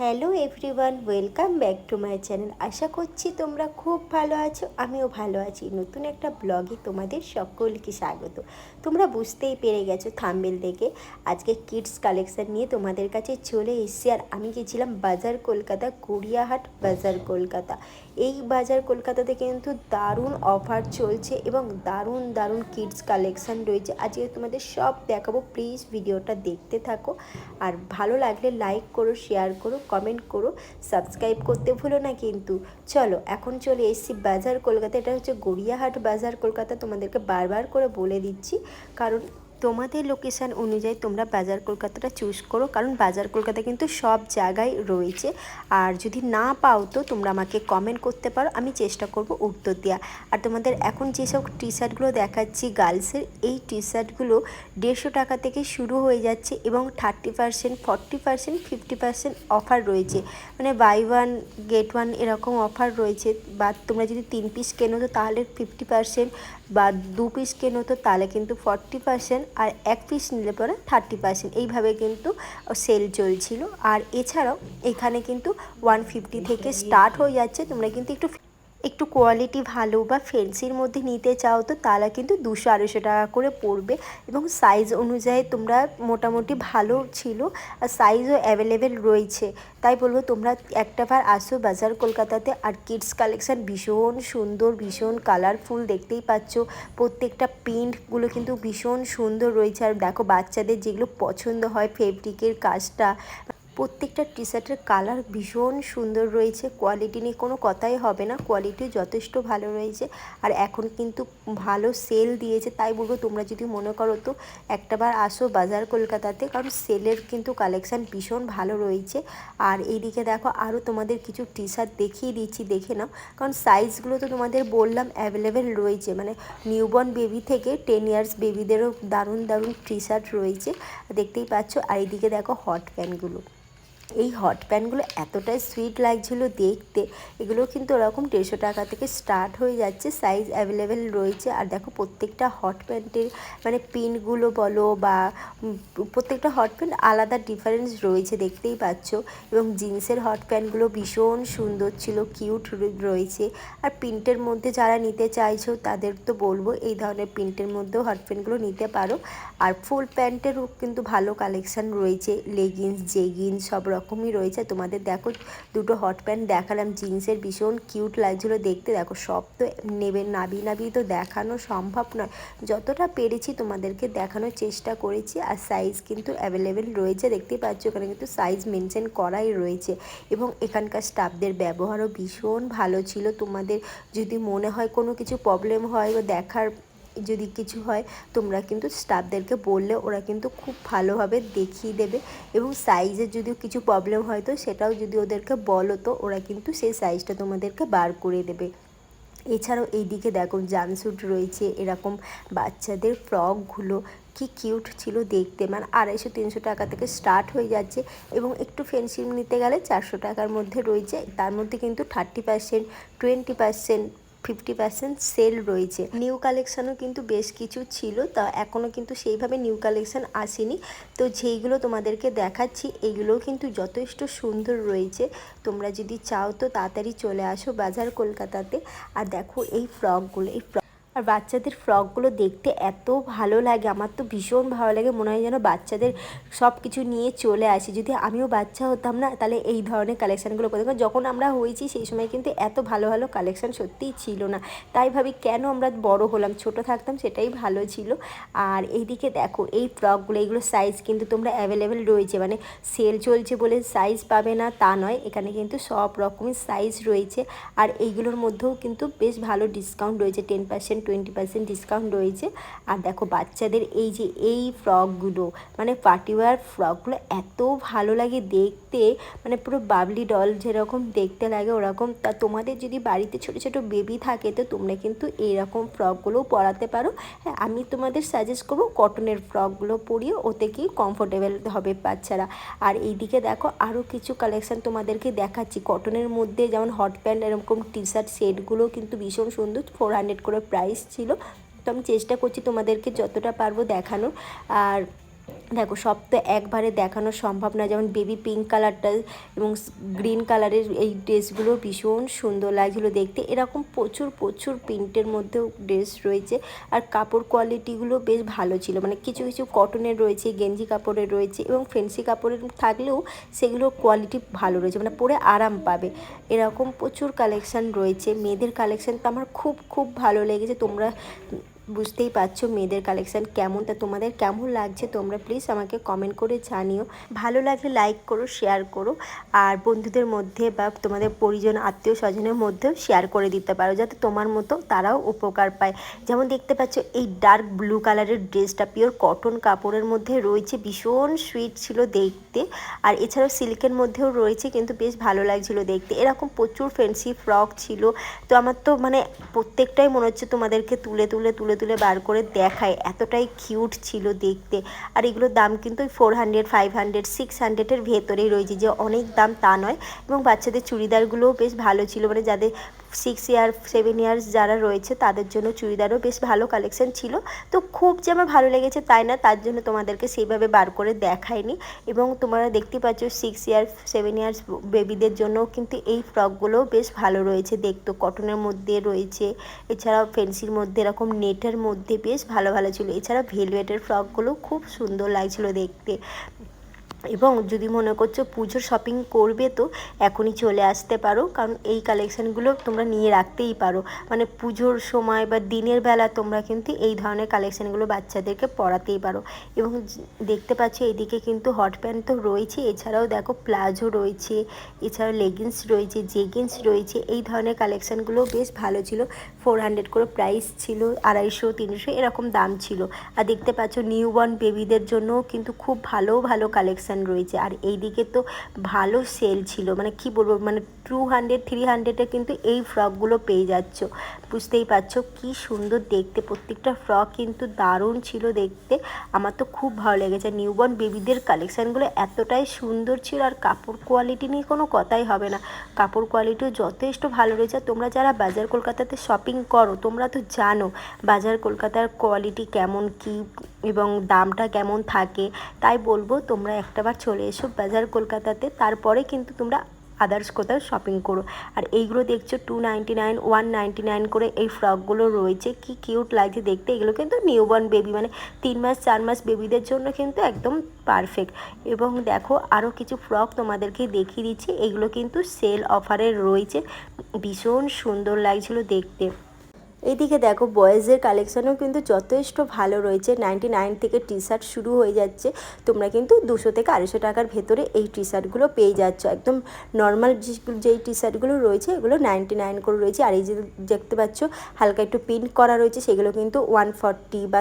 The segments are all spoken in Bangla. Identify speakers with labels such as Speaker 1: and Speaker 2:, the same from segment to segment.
Speaker 1: Hello everyone, welcome back to my channel. আশা করছি তোমরা খুব ভালো আছো, আমিও ভালো আছি। নতুন একটা ব্লগে তোমাদের সকলকে স্বাগত। তোমরা বুঝতেই পেরে গেছো থাম্বেল দেখে, আজকে কিডস কালেকশান নিয়ে তোমাদের কাছে চলে এসেছি। আর আমি গেছিলাম বাজার কলকাতা, গড়িয়াহাট বাজার কলকাতা। এই বাজার কলকাতাতে কিন্তু দারুণ অফার চলছে এবং দারুণ দারুণ কিডস কালেকশান রয়েছে। আজকে তোমাদের সব দেখাবো। প্লিজ ভিডিওটা দেখতে থাকো। আর ভালো লাগলে লাইক করো শেয়ার করো। কমেন্ট করো সাবস্ক্রাইব করতে ভুলো না কিন্তু। চলো, এখন চলে এসছি বাজার কলকাতা এটা হচ্ছে গড়িয়াহাট বাজার কলকাতা। তোমাদেরকে বারবার করে বলে দিচ্ছি, কারণ তোমাদের লোকেশান অনুযায়ী তোমরা বাজার কলকাতাটা চুজ করো, কারণ বাজার কলকাতা কিন্তু সব জায়গায় রয়েছে। আর যদি না পাও তো তোমরা আমাকে কমেন্ট করতে পারো, আমি চেষ্টা করব উত্তর দেওয়া আর তোমাদের এখন যেসব টি শার্টগুলো দেখাচ্ছি গার্লসের এই টি শার্টগুলো দেড়শো টাকা থেকে শুরু হয়ে যাচ্ছে এবং thirty percent forty percent fifty percent offer রয়েছে। মানে বাই ওয়ান গেট ওয়ান এরকম অফার রয়েছে। বা তোমরা যদি তিন পিস কেনো তো তাহলে ফিফটি পার্সেন্ট বা দু পিস কেনো তো তাহলে কিন্তু ফর্টি পার্সেন্ট আর এক পিস নিলে পরে থার্টি পার্সেন্ট এইভাবে কিন্তু সেল চলছিল। আর এছাড়াও এখানে কিন্তু ওয়ান ফিফটি থেকে স্টার্ট হয়ে যাচ্ছে। তোমরা কিন্তু একটু একটু কোয়ালিটি ভালো বা ফেন্সির মধ্যে নিতে চাও তো তারা কিন্তু দুশো আড়াইশো টাকা করে পড়বে এবং সাইজ অনুযায়ী তোমরা মোটামুটি ভালো ছিল আর সাইজও অ্যাভেলেবেল রয়েছে। তাই বলব তোমরা একটাবার আসো বাজার কলকাতাতে আর কিডস কালেকশান ভীষণ সুন্দর, ভীষণ কালারফুল দেখতেই পাচ্ছ। প্রত্যেকটা প্রিন্টগুলো কিন্তু ভীষণ সুন্দর রয়েছে। আর দেখো বাচ্চাদের যেগুলো পছন্দ হয় ফেব্রিকের কাজটা প্রত্যেকটা টি শার্টের কালার ভীষণ সুন্দর রয়েছে। কোয়ালিটি নিয়ে কোনো কথাই হবে না। কোয়ালিটি যথেষ্ট ভালো রয়েছে। আর এখন কিন্তু ভালো সেল দিয়েছে। তাই বলব, তোমরা যদি মনে করো তো একটাবার আসো বাজার কলকাতাতে। কারণ সেলের কিন্তু কালেকশান ভীষণ ভালো রয়েছে। আর এইদিকে দেখো আরও তোমাদের কিছু টি শার্ট দেখিয়ে দিচ্ছি, দেখে নাও। কারণ সাইজগুলো তো তোমাদের বললাম অ্যাভেলেবেল রয়েছে। মানে নিউবর্ন বেবি থেকে টেন ইয়ার্স বেবিদেরও দারুণ দারুণ টি শার্ট রয়েছে। দেখতেই পাচ্ছ। আর এইদিকে দেখো হট প্যান্টগুলো এই হট প্যান্টগুলো এতটাই সুইট লাগছিল দেখতে। এগুলো কিন্তু ওরকম দেড়শো টাকা থেকে স্টার্ট হয়ে যাচ্ছে সাইজ অ্যাভেলেবেল রয়েছে। আর দেখো প্রত্যেকটা হট প্যান্টের মানে পিনগুলো বলো বা প্রত্যেকটা হট প্যান্ট আলাদা ডিফারেন্স রয়েছে, দেখতেই পাচ্ছ। এবং জিন্সের হট প্যান্টগুলো ভীষণ সুন্দর ছিল কিউট রয়েছে। আর প্রিন্টের মধ্যে যারা নিতে চাইছো, তাদের তো বলব এই ধরনের প্রিন্টের মধ্যেও হট প্যান্টগুলো নিতে পারো। আর ফুল প্যান্টেরও কিন্তু ভালো কালেকশান রয়েছে লেগিংস জেগিন্স সব রকমই রয়েছে। তোমাদের দেখো, দুটো হট প্যান্ট দেখালাম। জিন্সের ভীষণ কিউট লাগছিল দেখতে। দেখো, সব তো নেবে নাবি নাবি তো দেখানো সম্ভব নয়। যতটা পেরেছি তোমাদেরকে দেখানোর চেষ্টা করেছি। আর সাইজ কিন্তু অ্যাভেলেবেল রয়েছে। দেখতেই পাচ্ছ, এখানে কিন্তু সাইজ মেনশন করাই রয়েছে। এবং এখানকার স্টাফদের ব্যবহারও ভীষণ ভালো ছিল। তোমাদের যদি মনে হয় কোনো কিছু প্রবলেম হয় বা দেখার যদি কিছু হয়, তোমরা কিন্তু স্টাফদেরকে বললে ওরা কিন্তু খুব ভালোভাবে দেখিয়ে দেবে। এবং সাইজের যদি কিছু প্রবলেম হয় তো, সেটাও যদি ওদেরকে বলো তো, ওরা কিন্তু সেই সাইজটা তোমাদেরকে বার করে দেবে। এছাড়াও এইদিকে দেখো জামস্যুট রয়েছে, এরকম বাচ্চাদের ফ্রকগুলো কি কিউট ছিল দেখতে। মানে আড়াইশো, তিনশো টাকা থেকে স্টার্ট হয়ে যাচ্ছে এবং একটু ফেন্সিং নিতে গেলে চারশো টাকার মধ্যে রয়েছে। তার মধ্যে কিন্তু thirty percent twenty percent fifty percent sale রয়েছে। নিউ কালেকশানও কিন্তু বেশ কিছু ছিল, তা এখনও কিন্তু সেইভাবে নিউ কালেকশান আসেনি। তো যেইগুলো তোমাদেরকে দেখাচ্ছি এইগুলোও কিন্তু যথেষ্ট সুন্দর রয়েছে। তোমরা যদি চাও তো তাড়াতাড়ি চলে আসো বাজার কলকাতাতে। আর দেখো এই ফ্রকগুলো, এই ফ্রক আর বাচ্চাদের ফ্রকগুলো দেখতে এত ভালো লাগে। আমার তো ভীষণ ভালো লাগে। মনে হয় যেন বাচ্চাদের সব কিছু নিয়ে চলে আসি। যদি আমিও বাচ্চা হতাম না, তাহলে এই ধরনের কালেকশানগুলো করতাম। যখন আমরা হয়েছি, সেই সময় কিন্তু এত ভালো ভালো কালেকশান সত্যিই ছিল না। তাই ভাবি, কেন আমরা বড় হলাম? ছোট থাকতাম, সেটাই ভালো ছিল। আর এইদিকে দেখো, এই ফ্রকগুলো, এইগুলো সাইজ কিন্তু তোমরা অ্যাভেলেবেল রয়েছে। মানে সেল চলছে বলে সাইজ পাবে না, তা নয়। এখানে কিন্তু সব রকমের সাইজ রয়েছে। আর এইগুলোর মধ্যেও কিন্তু বেশ ভালো ডিসকাউন্ট রয়েছে। Ten percent twenty percent discount রয়েছে। আর দেখো বাচ্চাদের এই যে এই ফ্রকগুলো মানে পার্টিওয়ার ফ্রকগুলো এত ভালো লাগে দেখতে মানে পুরো বাবলি ডল যেরকম দেখতে লাগে ওরকম। তা তোমাদের যদি বাড়িতে ছোটো ছোটো বেবি থাকে তো তোমরা কিন্তু এইরকম ফ্রকগুলোও পরাতে পারো। হ্যাঁ আমি তোমাদের সাজেস্ট করব কটনের ফ্রকগুলো পরিয়ে ওতে কি কমফোর্টেবল হবে বাচ্চারা। আর এইদিকে দেখো আরও কিছু কালেকশান তোমাদেরকে দেখাচ্ছি। কটনের মধ্যে যেমন হট প্যান্ট এরকম টি শার্ট সেটগুলো কিন্তু ভীষণ সুন্দর ফোর হান্ড্রেড করে প্রাইস ছিল তো আমি চেষ্টা করছি তোমাদেরকে যতটা পারব দেখানোর। আর দেখো, সব তো একবারে দেখানো সম্ভব না। যেমন বেবি পিঙ্ক কালারটা এবং গ্রিন কালারের এই ড্রেসগুলো ভীষণ সুন্দর লাগছিল দেখতে। এরকম প্রচুর প্রচুর প্রিন্টের মধ্যেও ড্রেস রয়েছে আর কাপড় কোয়ালিটিগুলো বেশ ভালো ছিল। মানে কিছু কিছু কটনের রয়েছে, গেঞ্জি কাপড়ের রয়েছে এবং ফেন্সি কাপড়ের থাকলেও সেগুলোর কোয়ালিটি ভালো রয়েছে। মানে পরে আরাম পাবে। এরকম প্রচুর কালেকশান রয়েছে। মেয়েদের কালেকশান তো আমার খুব খুব ভালো লেগেছে। তোমরা বুঝতেই পারছ মেয়েদের কালেকশান কেমন তা তোমাদের কেমন লাগছে তোমরা প্লিজ আমাকে কমেন্ট করে জানিও। ভালো লাগলে লাইক করো শেয়ার করো, আর বন্ধুদের মধ্যে বা তোমাদের পরিজন আত্মীয় স্বজনের মধ্যেও শেয়ার করে দিতে পারো, যাতে তোমার মতো তারাও উপকার পায়। যেমন দেখতে পাচ্ছ এই ডার্ক ব্লু কালারের ড্রেসটা পিওর কটন কাপড়ের মধ্যে রয়েছে, ভীষণ সুইট ছিল দেখতে। আর এছাড়াও সিল্কের মধ্যেও রয়েছে, কিন্তু বেশ ভালো লাগছিল দেখতে। এরকম প্রচুর ফ্যান্সি ফ্রক ছিল। তো আমার তো মানে প্রত্যেকটাই মনে হচ্ছে তোমাদেরকে তুলে তুলে তুলে তুলে বার করে দেখায়। এতটাই কিউট ছিল দেখতে। আর এগুলোর দাম কিন্তু ওই four hundred five hundred six হান্ড্রেডের ভেতরেই রয়েছে। যে অনেক দাম তা নয়। এবং বাচ্চাদের চুড়িদারগুলোও বেশ ভালো ছিল। মানে যাদের সিক্স ইয়ার সেভেন ইয়ার্স যারা রয়েছে, তাদের জন্য চুড়িদারও বেশ ভালো কালেকশন ছিল। তো খুব যে আমার ভালো লেগেছে তাই না, তার জন্য তোমাদেরকে সেইভাবে বার করে দেখায়নি এবং তোমরা দেখতে পাচ্ছ সিক্স ইয়ার সেভেন ইয়ার্স বেবিদের জন্য কিন্তু এই ফ্রকগুলোও বেশ ভালো রয়েছে। দেখতো কটনের মধ্যে রয়েছে, এছাড়াও ফেন্সির মধ্যে, এরকম নেটের মধ্যে বেশ ভালো ভালো ছিল। এছাড়া ভেলভেটের ফ্রকগুলো খুব সুন্দর লাগছিল দেখতে। এবং যদি মনে করছ পুজোর শপিং করবে তো এখনই চলে আসতে পারো, কারণ এই কালেকশানগুলো তোমরা নিয়ে রাখতেই পারো। মানে পুজোর সময় বা দিনের বেলা তোমরা কিন্তু এই ধরনের কালেকশানগুলো বাচ্চাদেরকে পরাতেই পারো। এবং দেখতে পাচ্ছ এদিকে কিন্তু হট প্যান্ট তো রয়েছে, এছাড়াও দেখো প্লাজো রয়েছে, এছাড়াও লেগিংস রয়েছে জেগিংস রয়েছে, এই ধরনের কালেকশানগুলো বেশ ভালো ছিল। ফোর হান্ড্রেড করে প্রাইস ছিল, আড়াইশো, তিনশো এরকম দাম ছিল। আর দেখতে পাচ্ছ নিউ বর্ন বেবিদের জন্য কিন্তু খুব ভালো ভালো কালেকশান রয়েছে। আর এই দিকে তো ভালো সেল ছিল। মানে কি বলব মানে টু হান্ড্রেড থ্রি হান্ড্রেডে কিন্তু এই ফ্রকগুলো পেয়ে যাচ্ছ। বুঝতেই পারছ কি সুন্দর দেখতে। প্রত্যেকটা ফ্রক কিন্তু দারুণ ছিল দেখতে। আমার তো খুব ভালো লেগেছে। নিউবর্ন বেবিদের কালেকশানগুলো এতটাই সুন্দর ছিল। আর কাপড় কোয়ালিটি নিয়ে কোনো কথাই হবে না। কাপড় কোয়ালিটিও যথেষ্ট ভালো রয়েছে। তোমরা যারা বাজার কলকাতাতে শপিং করো, তোমরা তো জানো বাজার কলকাতার কোয়ালিটি কেমন, কি এবং দামটা কেমন থাকে, তাই বলব তোমরা একটাবার চলে এসো বাজার কলকাতাতে, তারপরে কিন্তু তোমরা আদার্স কোথাও শপিং করো। আর এইগুলো দেখছ two ninety nine one ninety nine করে এই ফ্রকগুলো রয়েছে, কি কিউট লাগছে দেখতে, এগুলো কিন্তু নিউবর্ন বেবি মানে তিন মাস, চার মাস বেবিদের জন্য কিন্তু একদম পারফেক্ট এবং দেখো আরও কিছু ফ্রক তোমাদেরকে দেখিয়ে দিচ্ছি, এগুলো কিন্তু সেল অফারে রয়েছে, ভীষণ সুন্দর লাগছিল দেখতে। এইদিকে দেখো বয়েজের কালেকশানও কিন্তু যথেষ্ট ভালো রয়েছে। নাইনটি নাইন থেকে টি শার্ট শুরু হয়ে যাচ্ছে। তোমরা কিন্তু দুশো থেকে আড়াইশো টাকার ভেতরে এই টি শার্টগুলো পেয়ে যাচ্ছ। একদম নর্মাল যেই টি শার্টগুলো রয়েছে, এগুলো নাইনটি নাইন করে রয়েছে। আর এই যে দেখতে পাচ্ছ, হালকা একটু প্রিন্ট করা রয়েছে, সেগুলো কিন্তু ওয়ান ফর্টি বা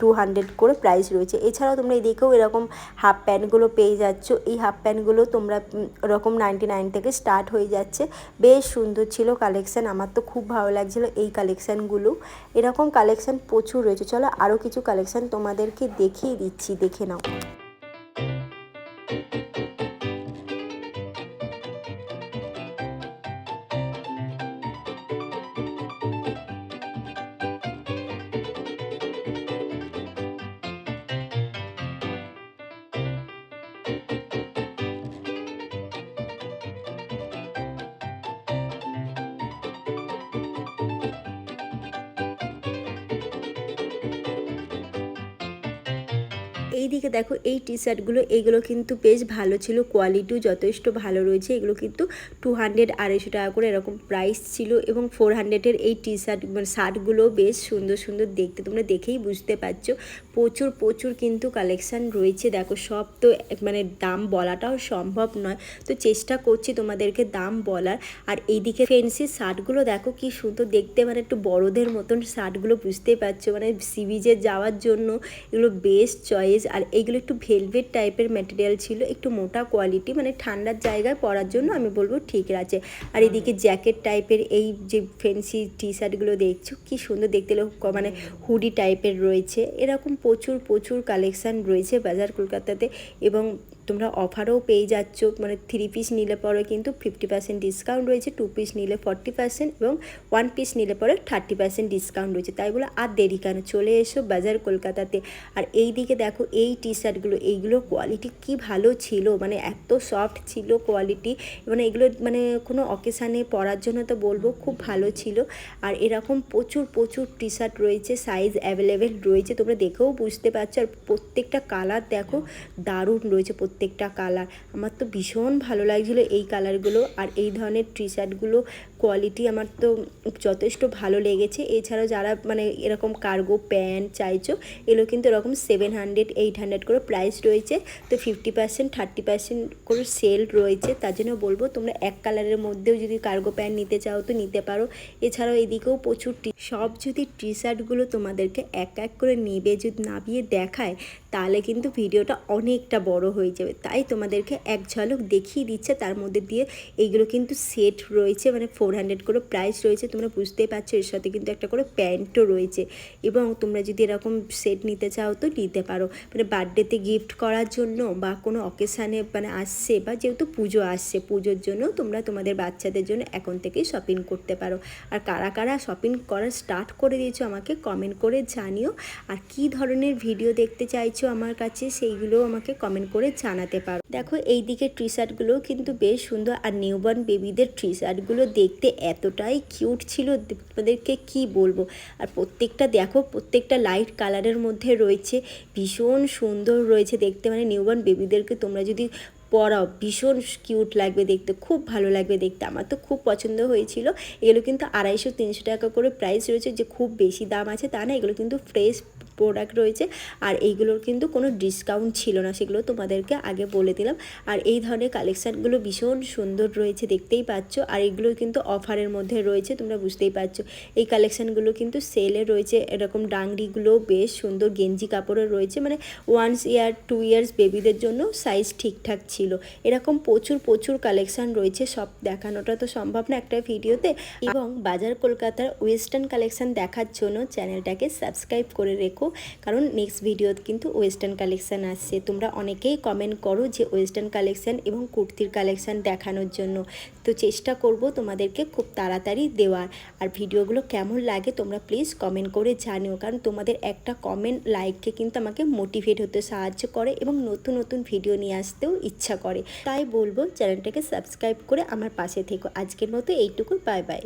Speaker 1: টু হান্ড্রেড করে প্রাইস রয়েছে। এছাড়াও তোমরা এদিকেও এরকম হাফ প্যান্টগুলো পেয়ে যাচ্ছ। এই হাফ প্যান্টগুলো তোমরা ওরকম নাইনটি নাইন থেকে স্টার্ট হয়ে যাচ্ছে। বেশ সুন্দর ছিল কালেকশান আমার তো খুব ভালো লাগছিল এই কালেকশান কালেকশানগুলো এরকম কালেকশান প্রচুর রয়েছে। চলো আরও কিছু কালেকশান তোমাদেরকে দেখিয়ে দিচ্ছি দেখে নাও। এই দিকে দেখো এই টি শার্টগুলো এইগুলো কিন্তু বেশ ভালো ছিল কোয়ালিটিও যথেষ্ট ভালো রয়েছে। এগুলো কিন্তু টু হান্ড্রেড আড়াইশো টাকা করে এরকম প্রাইস ছিল এবং ফোর হান্ড্রেডের এই টি শার্ট মানে শার্টগুলো বেশ সুন্দর সুন্দর দেখতে, তোমরা দেখেই বুঝতে পারছ। প্রচুর প্রচুর কিন্তু কালেকশান রয়েছে। দেখো, সব তো মানে দাম বলাটাও সম্ভব নয়। তো চেষ্টা করছি তোমাদেরকে দাম বলার। আর এইদিকে ফেন্সি শার্টগুলো দেখো কি সুন্দর দেখতে মানে একটু বড়দের মতন শার্টগুলো বুঝতেই পারছ। মানে সি বিচে যাওয়ার জন্য এগুলো বেস্ট চয়েস আর এইগুলো একটু ভেলভেট টাইপের ম্যাটেরিয়াল ছিল, একটু মোটা কোয়ালিটি মানে ঠান্ডার জায়গায় পরার জন্য আমি বলব ঠিক আছে। আর এদিকে জ্যাকেট টাইপের এই যে ফেন্সি টি শার্টগুলো দেখছ, কি সুন্দর দেখতে মানে হুডি টাইপের রয়েছে। এরকম প্রচুর প্রচুর কালেকশান রয়েছে বাজার কলকাতাতে এবং তোমরা অফারও পেয়ে যাচ্ছ মানে থ্রি পিস নিলে পরে কিন্তু ফিফটি পার্সেন্ট ডিসকাউন্ট রয়েছে টু পিস নিলে ফর্টি পার্সেন্ট এবং ওয়ান পিস নিলে পরে থার্টি পার্সেন্ট ডিসকাউন্ট রয়েছে। তাই বলে আর দেরি কেন? চলে এসো বাজার কলকাতাতে। আর এই দিকে দেখো, এই টি শার্টগুলো এইগুলোর কোয়ালিটি কি ভালো ছিল? মানে এত সফট ছিল কোয়ালিটি মানে এগুলো মানে কোনো অকেশানে পরার জন্য তো বলব খুব ভালো ছিল। আর এরকম প্রচুর প্রচুর টি শার্ট রয়েছে সাইজ অ্যাভেলেবেল রয়েছে, তোমরা দেখেও বুঝতে পারছ। আর প্রত্যেকটা কালার দেখো দারুণ রয়েছে প্রত্যেকটা কালার আমার তো ভীষণ ভালো লাগছিল এই কালারগুলো আর এই ধরনের টি শার্টগুলো কোয়ালিটি আমার তো যথেষ্ট ভালো লেগেছে। এছাড়াও যারা মানে এরকম কার্গো প্যান্ট চাইছো, এগুলো কিন্তু এরকম সেভেন হান্ড্রেড এইট হান্ড্রেড করে প্রাইস রয়েছে। তো ফিফটি পার্সেন্ট থার্টি পার্সেন্ট করে সেল রয়েছে। তার জন্য বলব, তোমরা এক কালারের মধ্যেও যদি কার্গো প্যান্ট নিতে চাও তো নিতে পারো। এছাড়াও এদিকেও প্রচুর টি সব যদি টি শার্টগুলো তোমাদেরকে এক এক করে নেবে, যদি নামিয়ে দেখায়, তাহলে কিন্তু ভিডিওটা অনেকটা বড় হয়ে যাবে। তাই তোমাদেরকে এক ঝলক দেখিয়ে দিচ্ছে, তার মধ্যে দিয়ে এইগুলো কিন্তু সেট রয়েছে মানে ফোর হান্ড্রেড করে প্রাইস রয়েছে, তোমরা বুঝতেই পারছ এর সাথে কিন্তু একটা করে প্যান্টও রয়েছে। এবং তোমরা যদি এরকম সেট নিতে চাও তো নিতে পারো। মানে বার্থডেতে গিফট করার জন্য বা কোনো অকেশানে মানে আসছে বা যেহেতু পুজো আসছে, পুজোর জন্য তোমরা তোমাদের বাচ্চাদের জন্য এখন থেকেই শপিং করতে পারো। আর কারা কারা শপিং করা স্টার্ট করে দিয়েছ আমাকে কমেন্ট করে জানিও। আর কি ধরনের ভিডিও দেখতে চাইছো আমার কাছে সেইগুলো আমাকে কমেন্ট করে জানাতে পারো। দেখো এই দিকে টি শার্টগুলোও কিন্তু বেশ সুন্দর। আর নিউবর্ন বেবিদের টি শার্টগুলো দেখতে এতটাই কিউট ছিল, তোমাদেরকে কি বলব? আর প্রত্যেকটা দেখো, প্রত্যেকটা লাইট কালারের মধ্যে রয়েছে, ভীষণ সুন্দর রয়েছে দেখতে। মানে নিউবর্ন বেবিদেরকে তোমরা যদি পরাও ভীষণ কিউট লাগবে দেখতে, খুব ভালো লাগবে দেখতে। আমার তো খুব পছন্দ হয়েছিল। এগুলো কিন্তু আড়াইশো তিনশো টাকা করে প্রাইস রয়েছে, যে খুব বেশি দাম আছে তা না, এগুলো কিন্তু ফ্রেশ প্রোডাক্ট রয়েছে, আর এইগুলোর কিন্তু কোনো ডিসকাউন্ট ছিল না, সেগুলো তোমাদেরকে আগে বলে দিলাম। আর এই ধরনের কালেকশানগুলো ভীষণ সুন্দর রয়েছে, দেখতেই পাচ্ছ। আর এগুলো কিন্তু অফারের মধ্যে রয়েছে, তোমরা বুঝতেই পারছ। এই কালেকশানগুলো কিন্তু সেলে রয়েছে, এরকম ডাংরিগুলো বেশ সুন্দর গেঞ্জি কাপড়ের রয়েছে মানে ওয়ান্স ইয়ার টু ইয়ার্স বেবিদের জন্য সাইজ ঠিকঠাক ছিল। এরকম প্রচুর প্রচুর কালেকশান রয়েছে, সব দেখানোটা তো সম্ভব না একটা ভিডিওতে। এবং বাজার কলকাতার ওয়েস্টার্ন কালেকশান দেখার জন্য চ্যানেলটাকে সাবস্ক্রাইব করে রেখো। কারণ নেক্সট ভিডিওত কিন্তু ওয়েস্টার্ন কালেকশান আসছে। তোমরা অনেকেই কমেন্ট করো যে ওয়েস্টার্ন কালেকশান এবং কুর্তির কালেকশান দেখানোর জন্য। তো চেষ্টা করব তোমাদেরকে খুব তাড়াতাড়ি দেওয়ার। আর ভিডিওগুলো কেমন লাগে তোমরা প্লিজ কমেন্ট করে জানিও। কারণ তোমাদের একটা কমেন্ট লাইককে কিন্তু আমাকে মোটিভেট হতে সাহায্য করে এবং নতুন নতুন ভিডিও নিয়ে আসতেও ইচ্ছা করে। তাই বলব চ্যানেলটাকে সাবস্ক্রাইব করে আমার পাশে থেকো। আজকের মতো এইটুকু। Bye bye